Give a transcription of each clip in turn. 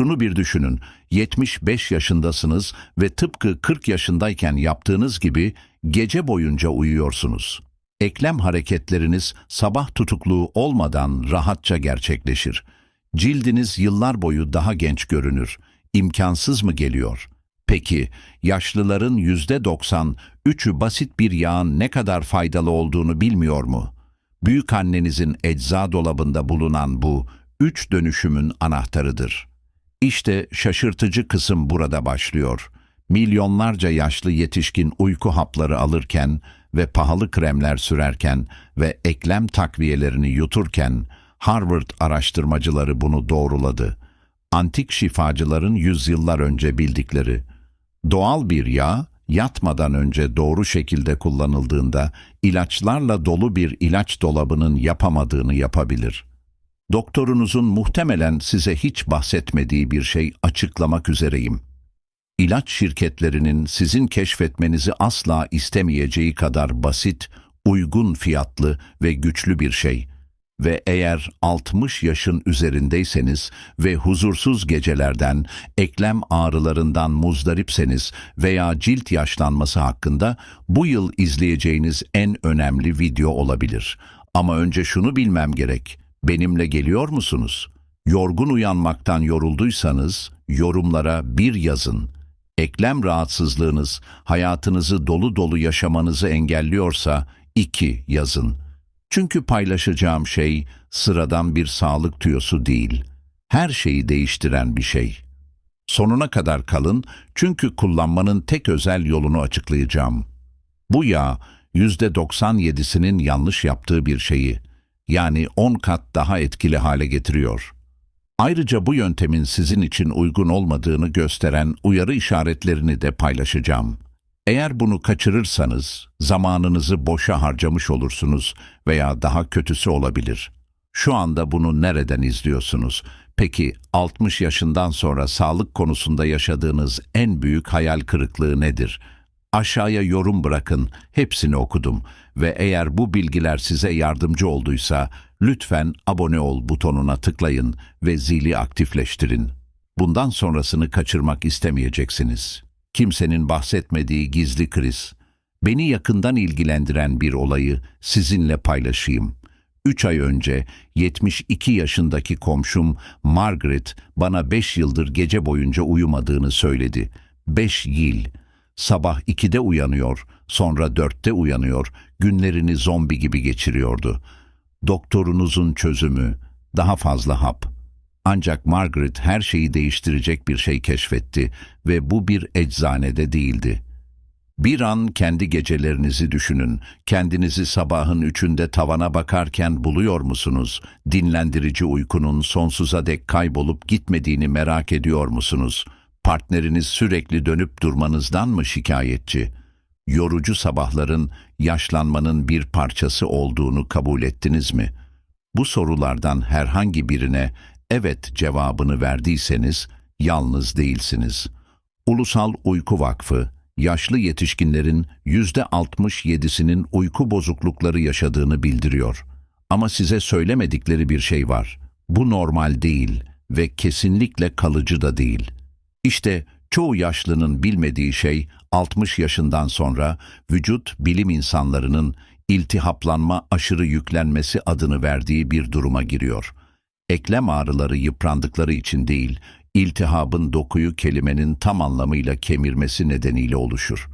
Şunu bir düşünün, 75 yaşındasınız ve tıpkı 40 yaşındayken yaptığınız gibi gece boyunca uyuyorsunuz. Eklem hareketleriniz sabah tutukluğu olmadan rahatça gerçekleşir. Cildiniz yıllar boyu daha genç görünür. İmkansız mı geliyor? Peki, yaşlıların yüzde 93'ü basit bir yağın ne kadar faydalı olduğunu bilmiyor mu? Büyük annenizin ecza dolabında bulunan bu üç dönüşümün anahtarıdır. İşte şaşırtıcı kısım burada başlıyor. Milyonlarca yaşlı yetişkin uyku hapları alırken ve pahalı kremler sürerken ve eklem takviyelerini yuturken Harvard araştırmacıları bunu doğruladı. Antik şifacıların yüzyıllar önce bildikleri doğal bir yağ yatmadan önce doğru şekilde kullanıldığında ilaçlarla dolu bir ilaç dolabının yapamadığını yapabilir. Doktorunuzun muhtemelen size hiç bahsetmediği bir şey açıklamak üzereyim. İlaç şirketlerinin sizin keşfetmenizi asla istemeyeceği kadar basit, uygun fiyatlı ve güçlü bir şey. Ve eğer 60 yaşın üzerindeyseniz ve huzursuz gecelerden, eklem ağrılarından muzdaripseniz veya cilt yaşlanması hakkında bu yıl izleyeceğiniz en önemli video olabilir. Ama önce şunu bilmem gerek. Benimle geliyor musunuz? Yorgun uyanmaktan yorulduysanız yorumlara bir yazın. Eklem rahatsızlığınız hayatınızı dolu dolu yaşamanızı engelliyorsa iki yazın. Çünkü paylaşacağım şey sıradan bir sağlık tüyosu değil. Her şeyi değiştiren bir şey. Sonuna kadar kalın çünkü kullanmanın tek özel yolunu açıklayacağım. Bu yağ %97'sinin yanlış yaptığı bir şeyi, yani 10 kat daha etkili hale getiriyor. Ayrıca bu yöntemin sizin için uygun olmadığını gösteren uyarı işaretlerini de paylaşacağım. Eğer bunu kaçırırsanız zamanınızı boşa harcamış olursunuz veya daha kötüsü olabilir. Şu anda bunu nereden izliyorsunuz? Peki 60 yaşından sonra sağlık konusunda yaşadığınız en büyük hayal kırıklığı nedir? Aşağıya yorum bırakın, hepsini okudum ve eğer bu bilgiler size yardımcı olduysa lütfen abone ol butonuna tıklayın ve zili aktifleştirin. Bundan sonrasını kaçırmak istemeyeceksiniz. Kimsenin bahsetmediği gizli kriz. Beni yakından ilgilendiren bir olayı sizinle paylaşayım. Üç ay önce 72 yaşındaki komşum Margaret bana 5 yıldır gece boyunca uyumadığını söyledi. 5 yıl. Sabah 2'de uyanıyor, sonra 4'te uyanıyor, günlerini zombi gibi geçiriyordu. Doktorunuzun çözümü, daha fazla hap. Ancak Margaret her şeyi değiştirecek bir şey keşfetti ve bu bir eczanede değildi. Bir an kendi gecelerinizi düşünün. Kendinizi sabahın üçünde tavana bakarken buluyor musunuz? Dinlendirici uykunun sonsuza dek kaybolup gitmediğini merak ediyor musunuz? Partneriniz sürekli dönüp durmanızdan mı şikayetçi? Yorucu sabahların yaşlanmanın bir parçası olduğunu kabul ettiniz mi? Bu sorulardan herhangi birine evet cevabını verdiyseniz yalnız değilsiniz. Ulusal Uyku Vakfı, yaşlı yetişkinlerin %67'sinin uyku bozuklukları yaşadığını bildiriyor. Ama size söylemedikleri bir şey var. Bu normal değil ve kesinlikle kalıcı da değil. İşte çoğu yaşlının bilmediği şey 60 yaşından sonra vücut bilim insanlarının iltihaplanma aşırı yüklenmesi adını verdiği bir duruma giriyor. Eklem ağrıları yıprandıkları için değil, iltihabın dokuyu kelimenin tam anlamıyla kemirmesi nedeniyle oluşur.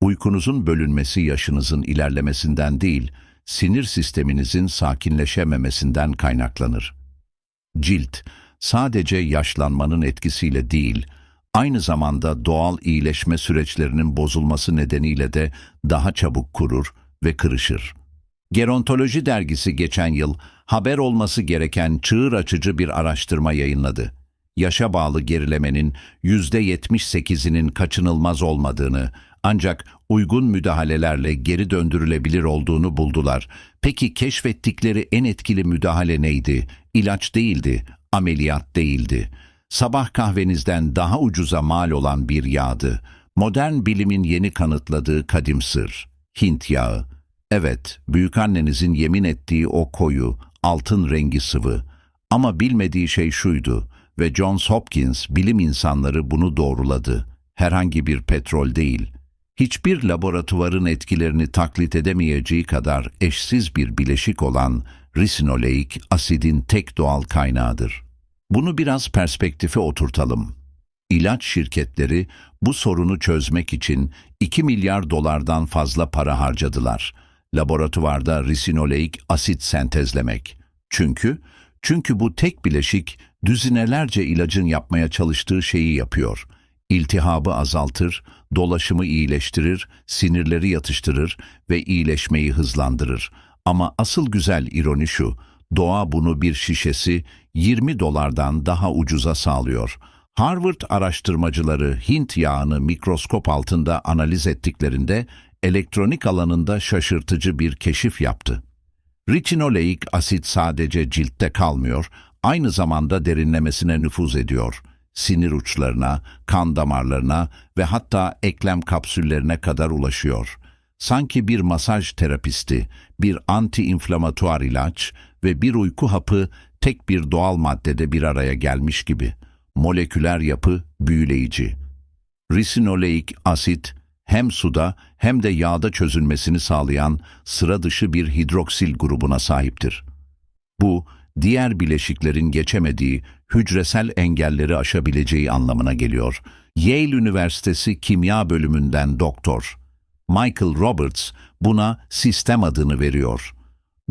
Uykunuzun bölünmesi yaşınızın ilerlemesinden değil, sinir sisteminizin sakinleşememesinden kaynaklanır. Cilt, sadece yaşlanmanın etkisiyle değil, aynı zamanda doğal iyileşme süreçlerinin bozulması nedeniyle de daha çabuk kurur ve kırışır. Gerontoloji dergisi geçen yıl haber olması gereken çığır açıcı bir araştırma yayınladı. Yaşa bağlı gerilemenin %78'inin kaçınılmaz olmadığını ancak uygun müdahalelerle geri döndürülebilir olduğunu buldular. Peki keşfettikleri en etkili müdahale neydi? İlaç değildi, ameliyat değildi. Sabah kahvenizden daha ucuza mal olan bir yağdı. Modern bilimin yeni kanıtladığı kadim sır. Hint yağı. Evet, büyükannenizin yemin ettiği o koyu, altın rengi sıvı. Ama bilmediği şey şuydu. ve Johns Hopkins bilim insanları bunu doğruladı. Herhangi bir petrol değil. Hiçbir laboratuvarın etkilerini taklit edemeyeceği kadar eşsiz bir bileşik olan risinoleik asidin tek doğal kaynağıdır. Bunu biraz perspektife oturtalım. İlaç şirketleri bu sorunu çözmek için 2 milyar dolardan fazla para harcadılar. Laboratuvarda risinoleik asit sentezlemek. Çünkü çünkü bu tek bileşik düzinelerce ilacın yapmaya çalıştığı şeyi yapıyor. İltihabı azaltır, dolaşımı iyileştirir, sinirleri yatıştırır ve iyileşmeyi hızlandırır. Ama asıl güzel ironi şu, doğa bunu bir şişesi 20 dolardan daha ucuza sağlıyor. Harvard araştırmacıları Hint yağını mikroskop altında analiz ettiklerinde elektronik alanında şaşırtıcı bir keşif yaptı. Retinoleik asit sadece ciltte kalmıyor, aynı zamanda derinlemesine nüfuz ediyor. Sinir uçlarına, kan damarlarına ve hatta eklem kapsüllerine kadar ulaşıyor. Sanki bir masaj terapisti, bir anti-inflamatuar ilaç ve bir uyku hapı tek bir doğal maddede bir araya gelmiş gibi. Moleküler yapı büyüleyici. Risinoleik asit hem suda hem de yağda çözülmesini sağlayan sıra dışı bir hidroksil grubuna sahiptir. Bu, diğer bileşiklerin geçemediği hücresel engelleri aşabileceği anlamına geliyor. Yale Üniversitesi Kimya Bölümünden doktor Michael Roberts buna sistem adını veriyor.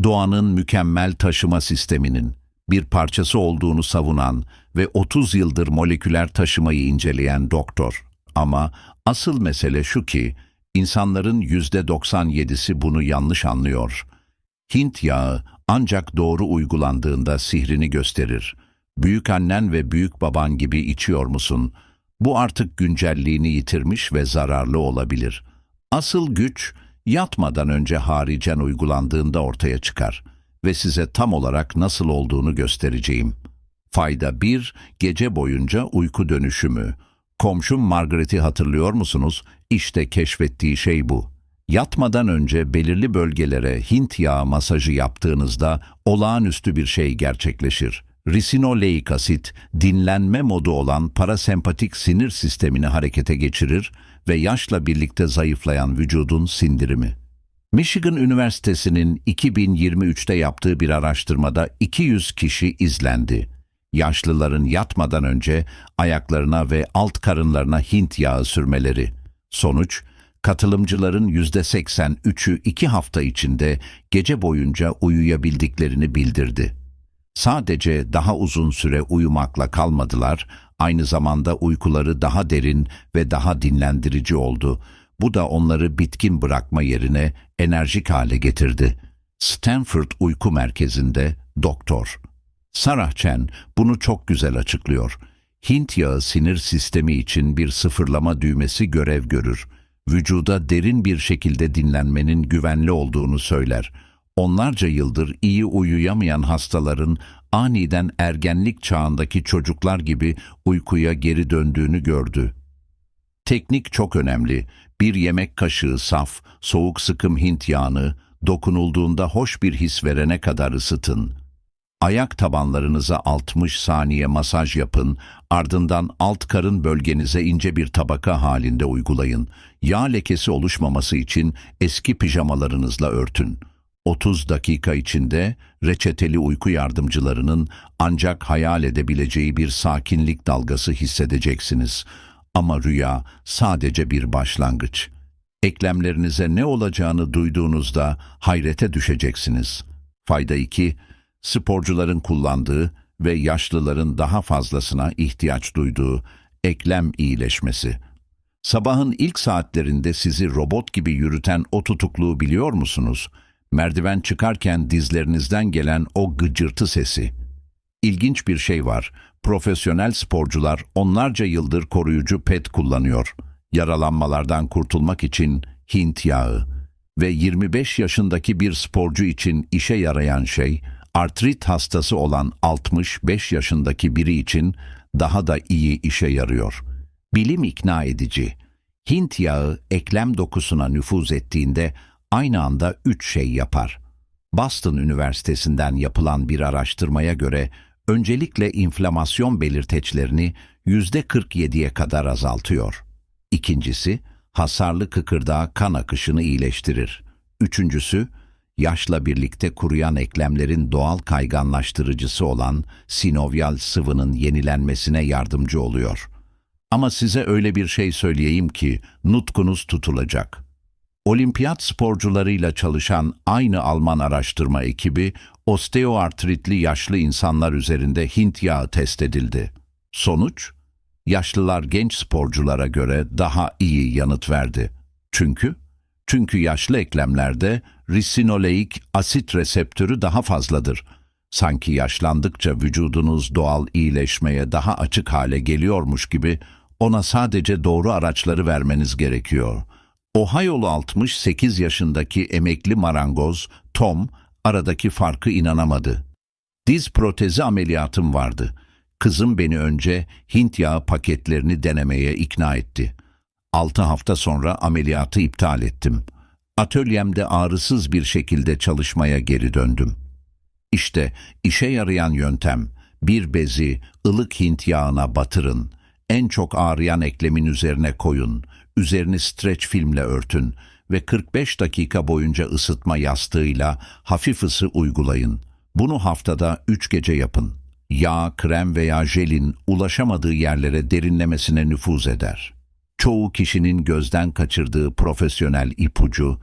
Doğanın mükemmel taşıma sisteminin bir parçası olduğunu savunan ve 30 yıldır moleküler taşımayı inceleyen doktor. Ama asıl mesele şu ki, insanların %97'si bunu yanlış anlıyor. Hint yağı ancak doğru uygulandığında sihrini gösterir. Büyük annen ve büyük baban gibi içiyor musun? Bu artık güncelliğini yitirmiş ve zararlı olabilir. Asıl güç, yatmadan önce haricen uygulandığında ortaya çıkar ve size tam olarak nasıl olduğunu göstereceğim. Fayda 1. Gece boyunca uyku dönüşümü. Komşum Margaret'i hatırlıyor musunuz? İşte keşfettiği şey bu. Yatmadan önce belirli bölgelere Hint yağı masajı yaptığınızda olağanüstü bir şey gerçekleşir. Risinoleik asit, dinlenme modu olan parasempatik sinir sistemini harekete geçirir ve yaşla birlikte zayıflayan vücudun sindirimi. Michigan Üniversitesi'nin 2023'te yaptığı bir araştırmada 200 kişi izlendi. Yaşlıların yatmadan önce ayaklarına ve alt karınlarına Hint yağı sürmeleri. Sonuç, katılımcıların %83'ü iki hafta içinde gece boyunca uyuyabildiklerini bildirdi. Sadece daha uzun süre uyumakla kalmadılar, aynı zamanda uykuları daha derin ve daha dinlendirici oldu. Bu da onları bitkin bırakma yerine enerjik hale getirdi. Stanford Uyku Merkezi'nde doktor. Sarah Chen bunu çok güzel açıklıyor. Hint yağı sinir sistemi için bir sıfırlama düğmesi görev görür. Vücuda derin bir şekilde dinlenmenin güvenli olduğunu söyler. Onlarca yıldır iyi uyuyamayan hastaların aniden ergenlik çağındaki çocuklar gibi uykuya geri döndüğünü gördü. Teknik çok önemli. Bir yemek kaşığı saf, soğuk sıkım Hint yağını dokunulduğunda hoş bir his verene kadar ısıtın. Ayak tabanlarınıza 60 saniye masaj yapın, ardından alt karın bölgenize ince bir tabaka halinde uygulayın. Yağ lekesi oluşmaması için eski pijamalarınızla örtün. 30 dakika içinde reçeteli uyku yardımcılarının ancak hayal edebileceği bir sakinlik dalgası hissedeceksiniz. Ama rüya sadece bir başlangıç. Eklemlerinize ne olacağını duyduğunuzda hayrete düşeceksiniz. Fayda 2. Sporcuların kullandığı ve yaşlıların daha fazlasına ihtiyaç duyduğu eklem iyileşmesi. Sabahın ilk saatlerinde sizi robot gibi yürüten o tutukluğu biliyor musunuz? Merdiven çıkarken dizlerinizden gelen o gıcırtı sesi. İlginç bir şey var. Profesyonel sporcular onlarca yıldır koruyucu pet kullanıyor. Yaralanmalardan kurtulmak için Hint yağı. Ve 25 yaşındaki bir sporcu için işe yarayan şey, artrit hastası olan 65 yaşındaki biri için daha da iyi işe yarıyor. Bilim ikna edici. Hint yağı eklem dokusuna nüfuz ettiğinde aynı anda üç şey yapar. Boston Üniversitesi'nden yapılan bir araştırmaya göre öncelikle inflamasyon belirteçlerini %47'ye kadar azaltıyor. İkincisi, hasarlı kıkırdağa kan akışını iyileştirir. Üçüncüsü, yaşla birlikte kuruyan eklemlerin doğal kayganlaştırıcısı olan sinovyal sıvının yenilenmesine yardımcı oluyor. Ama size öyle bir şey söyleyeyim ki nutkunuz tutulacak. Olimpiyat sporcularıyla çalışan aynı Alman araştırma ekibi osteoartritli yaşlı insanlar üzerinde Hint yağı test edildi. Sonuç, yaşlılar genç sporculara göre daha iyi yanıt verdi. Çünkü çünkü yaşlı eklemlerde risinoleik asit reseptörü daha fazladır. Sanki yaşlandıkça vücudunuz doğal iyileşmeye daha açık hale geliyormuş gibi ona sadece doğru araçları vermeniz gerekiyor. Ohio'lu 68 yaşındaki emekli marangoz Tom aradaki farkı inanamadı. Diz protezi ameliyatım vardı. Kızım beni önce Hint yağı paketlerini denemeye ikna etti. Altı hafta sonra ameliyatı iptal ettim. Atölyemde ağrısız bir şekilde çalışmaya geri döndüm. İşte işe yarayan yöntem. Bir bezi ılık Hint yağına batırın. En çok ağrıyan eklemin üzerine koyun. Üzerini streç filmle örtün ve 45 dakika boyunca ısıtma yastığıyla hafif ısı uygulayın. Bunu haftada 3 gece yapın. Yağ, krem veya jelin ulaşamadığı yerlere derinlemesine nüfuz eder. Çoğu kişinin gözden kaçırdığı profesyonel ipucu,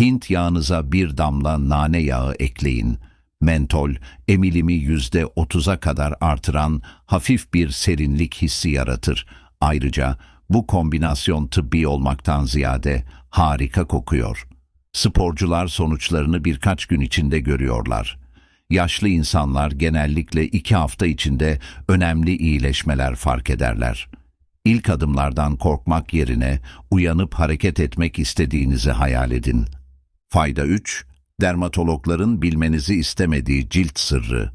Hint yağınıza bir damla nane yağı ekleyin. Mentol, emilimi yüzde otuza kadar artıran hafif bir serinlik hissi yaratır. Ayrıca bu kombinasyon tıbbi olmaktan ziyade harika kokuyor. Sporcular sonuçlarını birkaç gün içinde görüyorlar. Yaşlı insanlar genellikle iki hafta içinde önemli iyileşmeler fark ederler. İlk adımlardan korkmak yerine uyanıp hareket etmek istediğinizi hayal edin. Fayda 3. Dermatologların bilmenizi istemediği cilt sırrı.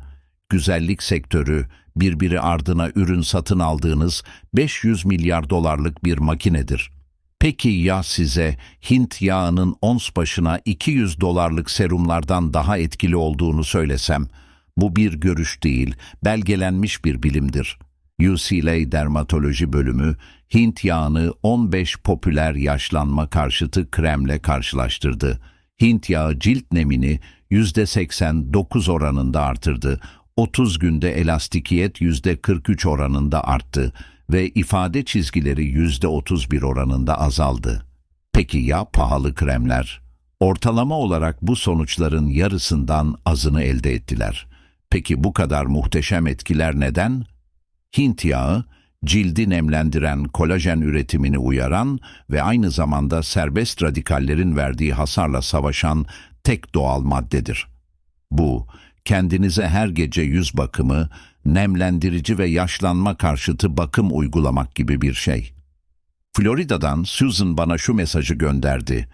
Güzellik sektörü birbiri ardına ürün satın aldığınız 500 milyar dolarlık bir makinedir. Peki ya size Hint yağının ons başına 200 dolarlık serumlardan daha etkili olduğunu söylesem? Bu bir görüş değil, belgelenmiş bir bilimdir. UCLA Dermatoloji Bölümü Hint yağını 15 popüler yaşlanma karşıtı kremle karşılaştırdı. Hint yağı cilt nemini %89 oranında artırdı. 30 günde elastikiyet %43 oranında arttı ve ifade çizgileri %31 oranında azaldı. Peki ya pahalı kremler? Ortalama olarak bu sonuçların yarısından azını elde ettiler. Peki bu kadar muhteşem etkiler neden? Hint yağı, cildi nemlendiren kolajen üretimini uyaran ve aynı zamanda serbest radikallerin verdiği hasarla savaşan tek doğal maddedir. Bu, kendinize her gece yüz bakımı, nemlendirici ve yaşlanma karşıtı bakım uygulamak gibi bir şey. Florida'dan Susan bana şu mesajı gönderdi.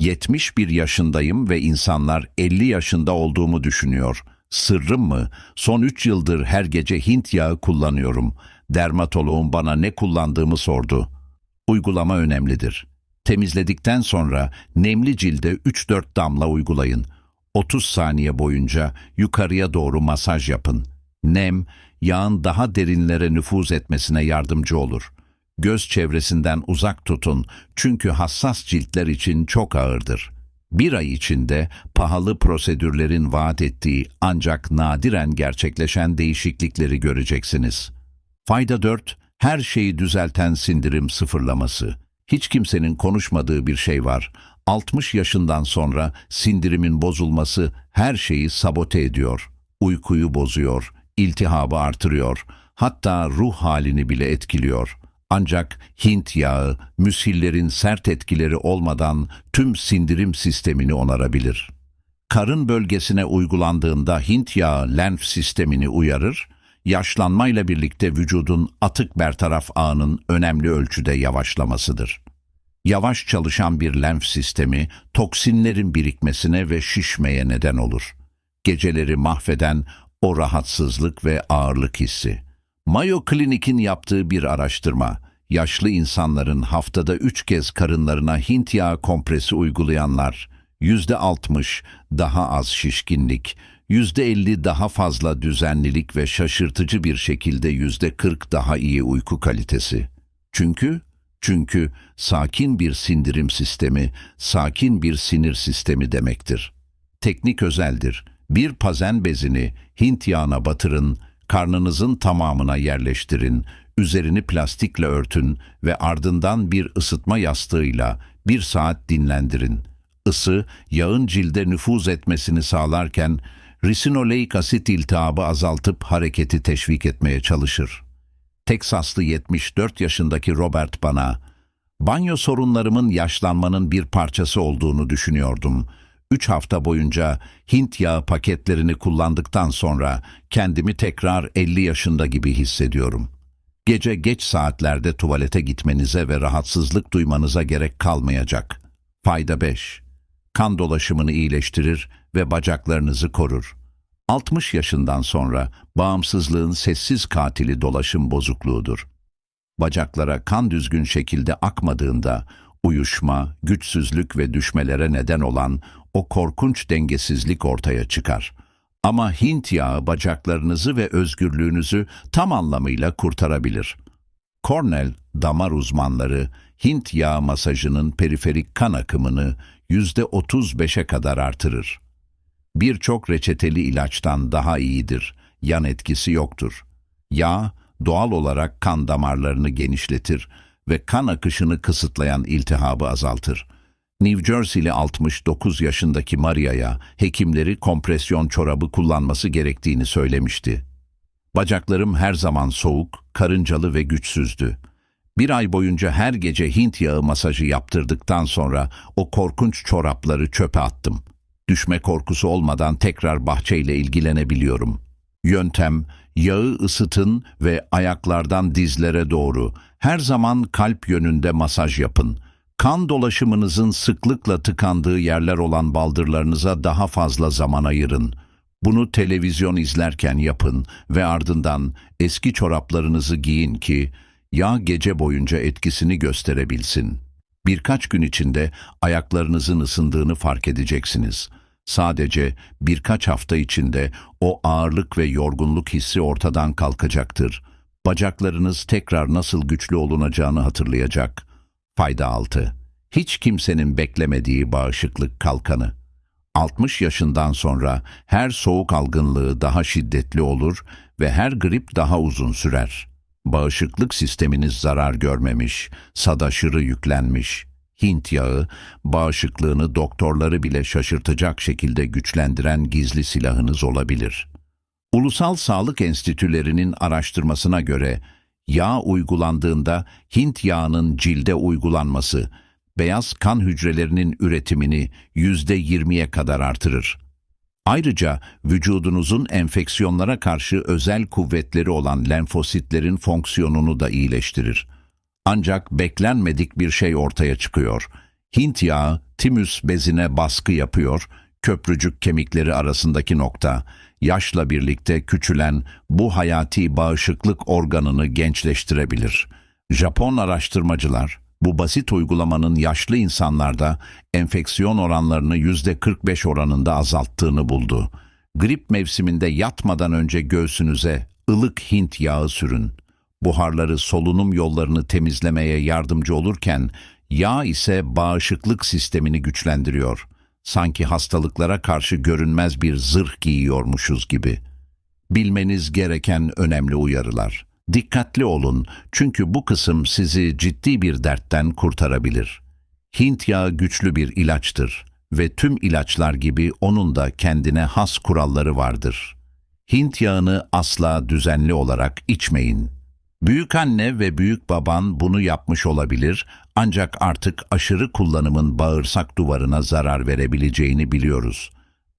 71 yaşındayım ve insanlar 50 yaşında olduğumu düşünüyor. Sırrım mı? Son 3 yıldır her gece Hint yağı kullanıyorum. Dermatoloğum bana ne kullandığımı sordu. Uygulama önemlidir. Temizledikten sonra nemli cilde 3-4 damla uygulayın. 30 saniye boyunca yukarıya doğru masaj yapın. Nem, yağın daha derinlere nüfuz etmesine yardımcı olur. Göz çevresinden uzak tutun çünkü hassas ciltler için çok ağırdır. Bir ay içinde pahalı prosedürlerin vaat ettiği ancak nadiren gerçekleşen değişiklikleri göreceksiniz. Fayda 4, her şeyi düzelten sindirim sıfırlaması. Hiç kimsenin konuşmadığı bir şey var. 60 yaşından sonra sindirimin bozulması her şeyi sabote ediyor. Uykuyu bozuyor, iltihabı artırıyor, hatta ruh halini bile etkiliyor. Ancak Hint yağı, müsillerin sert etkileri olmadan tüm sindirim sistemini onarabilir. Karın bölgesine uygulandığında Hint yağı lenf sistemini uyarır, yaşlanmayla birlikte vücudun atık bertaraf ağının önemli ölçüde yavaşlamasıdır. Yavaş çalışan bir lenf sistemi toksinlerin birikmesine ve şişmeye neden olur. Geceleri mahveden o rahatsızlık ve ağırlık hissi. Mayo Klinik'in yaptığı bir araştırma, yaşlı insanların haftada üç kez karınlarına Hint yağı kompresi uygulayanlar, yüzde altmış daha az şişkinlik, %50 daha fazla düzenlilik ve şaşırtıcı bir şekilde %40 daha iyi uyku kalitesi. Çünkü çünkü sakin bir sindirim sistemi, sakin bir sinir sistemi demektir. Teknik özeldir. Bir pazen bezini Hint yağına batırın, karnınızın tamamına yerleştirin, üzerini plastikle örtün ve ardından bir ısıtma yastığıyla bir saat dinlendirin. Isı, yağın cilde nüfuz etmesini sağlarken, risinoleik asit iltihabı azaltıp hareketi teşvik etmeye çalışır. Teksaslı 74 yaşındaki Robert bana, banyo sorunlarımın yaşlanmanın bir parçası olduğunu düşünüyordum. Üç hafta boyunca Hint yağı paketlerini kullandıktan sonra kendimi tekrar 50 yaşında gibi hissediyorum. Gece geç saatlerde tuvalete gitmenize ve rahatsızlık duymanıza gerek kalmayacak. Fayda 5. Kan dolaşımını iyileştirir ve bacaklarınızı korur. 60 yaşından sonra bağımsızlığın sessiz katili dolaşım bozukluğudur. Bacaklara kan düzgün şekilde akmadığında uyuşma, güçsüzlük ve düşmelere neden olan o korkunç dengesizlik ortaya çıkar. Ama Hint yağı bacaklarınızı ve özgürlüğünüzü tam anlamıyla kurtarabilir. Cornell damar uzmanları Hint yağı masajının periferik kan akımını %35'e kadar artırır. Birçok reçeteli ilaçtan daha iyidir, yan etkisi yoktur. Yağ, doğal olarak kan damarlarını genişletir ve kan akışını kısıtlayan iltihabı azaltır. New Jersey'li 69 yaşındaki Maria'ya hekimleri kompresyon çorabı kullanması gerektiğini söylemişti. Bacaklarım her zaman soğuk, karıncalı ve güçsüzdü. Bir ay boyunca her gece Hint yağı masajı yaptırdıktan sonra o korkunç çorapları çöpe attım. Düşme korkusu olmadan tekrar bahçeyle ilgilenebiliyorum. Yöntem, yağı ısıtın ve ayaklardan dizlere doğru her zaman kalp yönünde masaj yapın. Kan dolaşımınızın sıklıkla tıkandığı yerler olan baldırlarınıza daha fazla zaman ayırın. Bunu televizyon izlerken yapın ve ardından eski çoraplarınızı giyin ki yağ gece boyunca etkisini gösterebilsin. Birkaç gün içinde ayaklarınızın ısındığını fark edeceksiniz. Sadece birkaç hafta içinde o ağırlık ve yorgunluk hissi ortadan kalkacaktır. Bacaklarınız tekrar nasıl güçlü olunacağını hatırlayacak. Fayda 6. Hiç kimsenin beklemediği bağışıklık kalkanı. 60 yaşından sonra her soğuk algınlığı daha şiddetli olur ve her grip daha uzun sürer. Bağışıklık sisteminiz zarar görmemiş, sadaşırı yüklenmiş. Hint yağı, bağışıklığını doktorları bile şaşırtacak şekilde güçlendiren gizli silahınız olabilir. Ulusal Sağlık Enstitülerinin araştırmasına göre, yağ uygulandığında Hint yağının cilde uygulanması, beyaz kan hücrelerinin üretimini %20'ye kadar artırır. Ayrıca vücudunuzun enfeksiyonlara karşı özel kuvvetleri olan lenfositlerin fonksiyonunu da iyileştirir. Ancak beklenmedik bir şey ortaya çıkıyor. Hint yağı timüs bezine baskı yapıyor, köprücük kemikleri arasındaki nokta, yaşla birlikte küçülen bu hayati bağışıklık organını gençleştirebilir. Japon araştırmacılar, bu basit uygulamanın yaşlı insanlarda enfeksiyon oranlarını %45 oranında azalttığını buldu. Grip mevsiminde yatmadan önce göğsünüze ılık Hint yağı sürün. Buharları solunum yollarını temizlemeye yardımcı olurken yağ ise bağışıklık sistemini güçlendiriyor. Sanki hastalıklara karşı görünmez bir zırh giyiyormuşuz gibi. Bilmeniz gereken önemli uyarılar. Dikkatli olun çünkü bu kısım sizi ciddi bir dertten kurtarabilir. Hint yağı güçlü bir ilaçtır ve tüm ilaçlar gibi onun da kendine has kuralları vardır. Hint yağını asla düzenli olarak içmeyin. Büyük anne ve büyük baban bunu yapmış olabilir ancak artık aşırı kullanımın bağırsak duvarına zarar verebileceğini biliyoruz.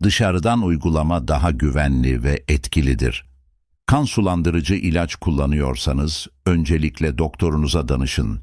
Dışarıdan uygulama daha güvenli ve etkilidir. Kan sulandırıcı ilaç kullanıyorsanız öncelikle doktorunuza danışın.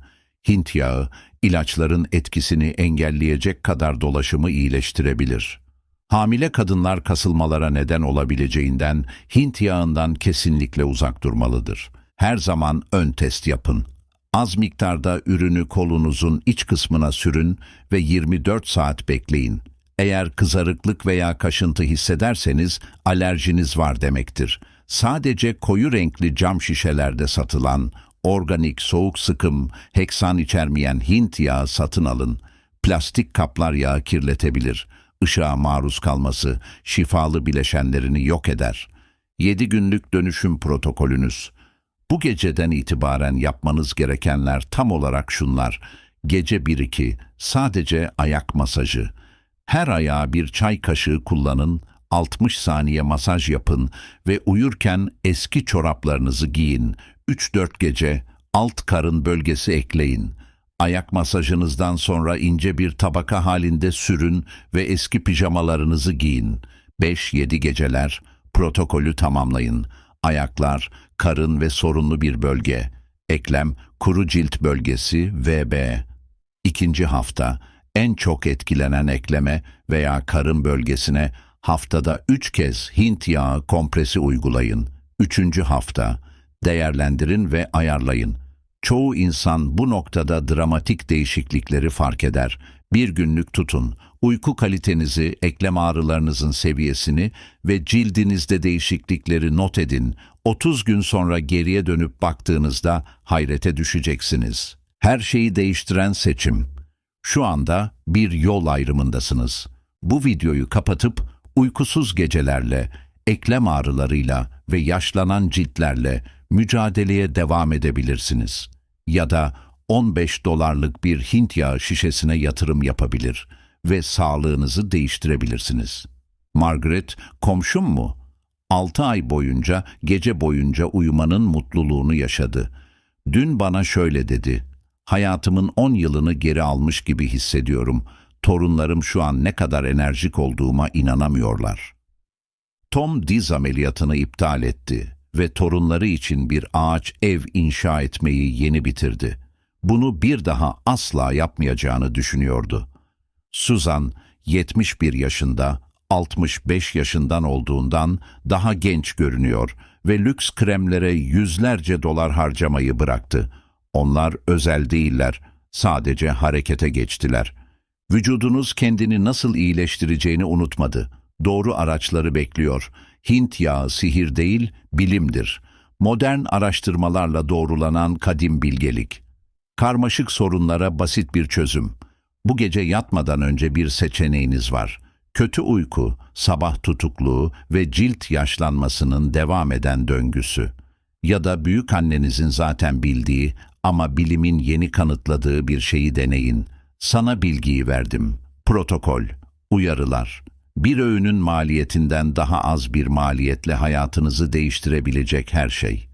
Hint yağı ilaçların etkisini engelleyecek kadar dolaşımı iyileştirebilir. Hamile kadınlar kasılmalara neden olabileceğinden Hint yağından kesinlikle uzak durmalıdır. Her zaman ön test yapın. Az miktarda ürünü kolunuzun iç kısmına sürün ve 24 saat bekleyin. Eğer kızarıklık veya kaşıntı hissederseniz alerjiniz var demektir. Sadece koyu renkli cam şişelerde satılan organik soğuk sıkım, heksan içermeyen Hint yağı satın alın. Plastik kaplar yağı kirletebilir. Işığa maruz kalması şifalı bileşenlerini yok eder. 7 günlük dönüşüm protokolünüz. Bu geceden itibaren yapmanız gerekenler tam olarak şunlar. Gece 1-2 sadece ayak masajı. Her ayağa bir çay kaşığı kullanın, 60 saniye masaj yapın ve uyurken eski çoraplarınızı giyin. 3-4 gece alt karın bölgesi ekleyin. Ayak masajınızdan sonra ince bir tabaka halinde sürün ve eski pijamalarınızı giyin. 5-7 geceler protokolü tamamlayın. Ayaklar, karın ve sorunlu bir bölge. Eklem, kuru cilt bölgesi VB. İkinci hafta en çok etkilenen ekleme veya karın bölgesine haftada 3 kez Hint yağı kompresi uygulayın. Üçüncü hafta değerlendirin ve ayarlayın. Çoğu insan bu noktada dramatik değişiklikleri fark eder. Bir günlük tutun. Uyku kalitenizi, eklem ağrılarınızın seviyesini ve cildinizde değişiklikleri not edin. 30 gün sonra geriye dönüp baktığınızda hayrete düşeceksiniz. Her şeyi değiştiren seçim. Şu anda bir yol ayrımındasınız. Bu videoyu kapatıp uykusuz gecelerle, eklem ağrılarıyla ve yaşlanan ciltlerle mücadeleye devam edebilirsiniz. Ya da 15 dolarlık bir Hint yağı şişesine yatırım yapabilir ve sağlığınızı değiştirebilirsiniz. Margaret, komşum mu? 6 ay boyunca gece boyunca uyumanın mutluluğunu yaşadı. Dün bana şöyle dedi. Hayatımın 10 yılını geri almış gibi hissediyorum. Torunlarım şu an ne kadar enerjik olduğuma inanamıyorlar. Tom diz ameliyatını iptal etti ve torunları için bir ağaç ev inşa etmeyi yeni bitirdi. Bunu bir daha asla yapmayacağını düşünüyordu. Susan 71 yaşında, 65 yaşından olduğundan daha genç görünüyor ve lüks kremlere yüzlerce dolar harcamayı bıraktı. Onlar özel değiller, sadece harekete geçtiler. Vücudunuz kendini nasıl iyileştireceğini unutmadı. Doğru araçları bekliyor. Hint yağı sihir değil, bilimdir. Modern araştırmalarla doğrulanan kadim bilgelik. Karmaşık sorunlara basit bir çözüm. Bu gece yatmadan önce bir seçeneğiniz var. Kötü uyku, sabah tutukluğu ve cilt yaşlanmasının devam eden döngüsü. Ya da büyük annenizin zaten bildiği ama bilimin yeni kanıtladığı bir şeyi deneyin. Sana bilgiyi verdim. Protokol, uyarılar. Bir öğünün maliyetinden daha az bir maliyetle hayatınızı değiştirebilecek her şey.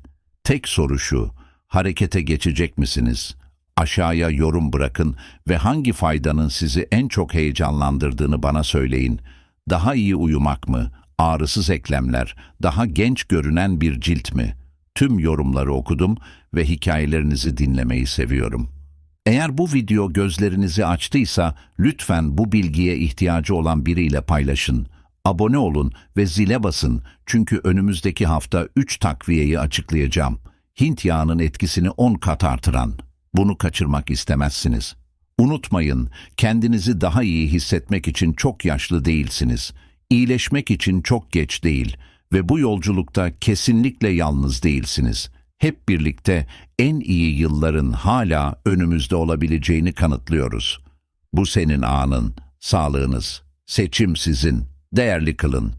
Tek soru şu, harekete geçecek misiniz? Aşağıya yorum bırakın ve hangi faydanın sizi en çok heyecanlandırdığını bana söyleyin. Daha iyi uyumak mı? Ağrısız eklemler, daha genç görünen bir cilt mi? Tüm yorumları okudum ve hikayelerinizi dinlemeyi seviyorum. Eğer bu video gözlerinizi açtıysa lütfen bu bilgiye ihtiyacı olan biriyle paylaşın. Abone olun ve zile basın çünkü önümüzdeki hafta 3 takviyeyi açıklayacağım. Hint yağının etkisini 10 kat artıran. Bunu kaçırmak istemezsiniz. Unutmayın, kendinizi daha iyi hissetmek için çok yaşlı değilsiniz. İyileşmek için çok geç değil ve bu yolculukta kesinlikle yalnız değilsiniz. Hep birlikte en iyi yılların hala önümüzde olabileceğini kanıtlıyoruz. Bu senin anın, sağlığınız, seçim sizin, değerli kılın.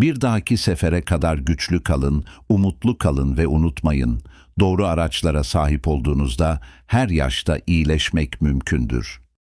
Bir dahaki sefere kadar güçlü kalın, umutlu kalın ve unutmayın, doğru araçlara sahip olduğunuzda her yaşta iyileşmek mümkündür.''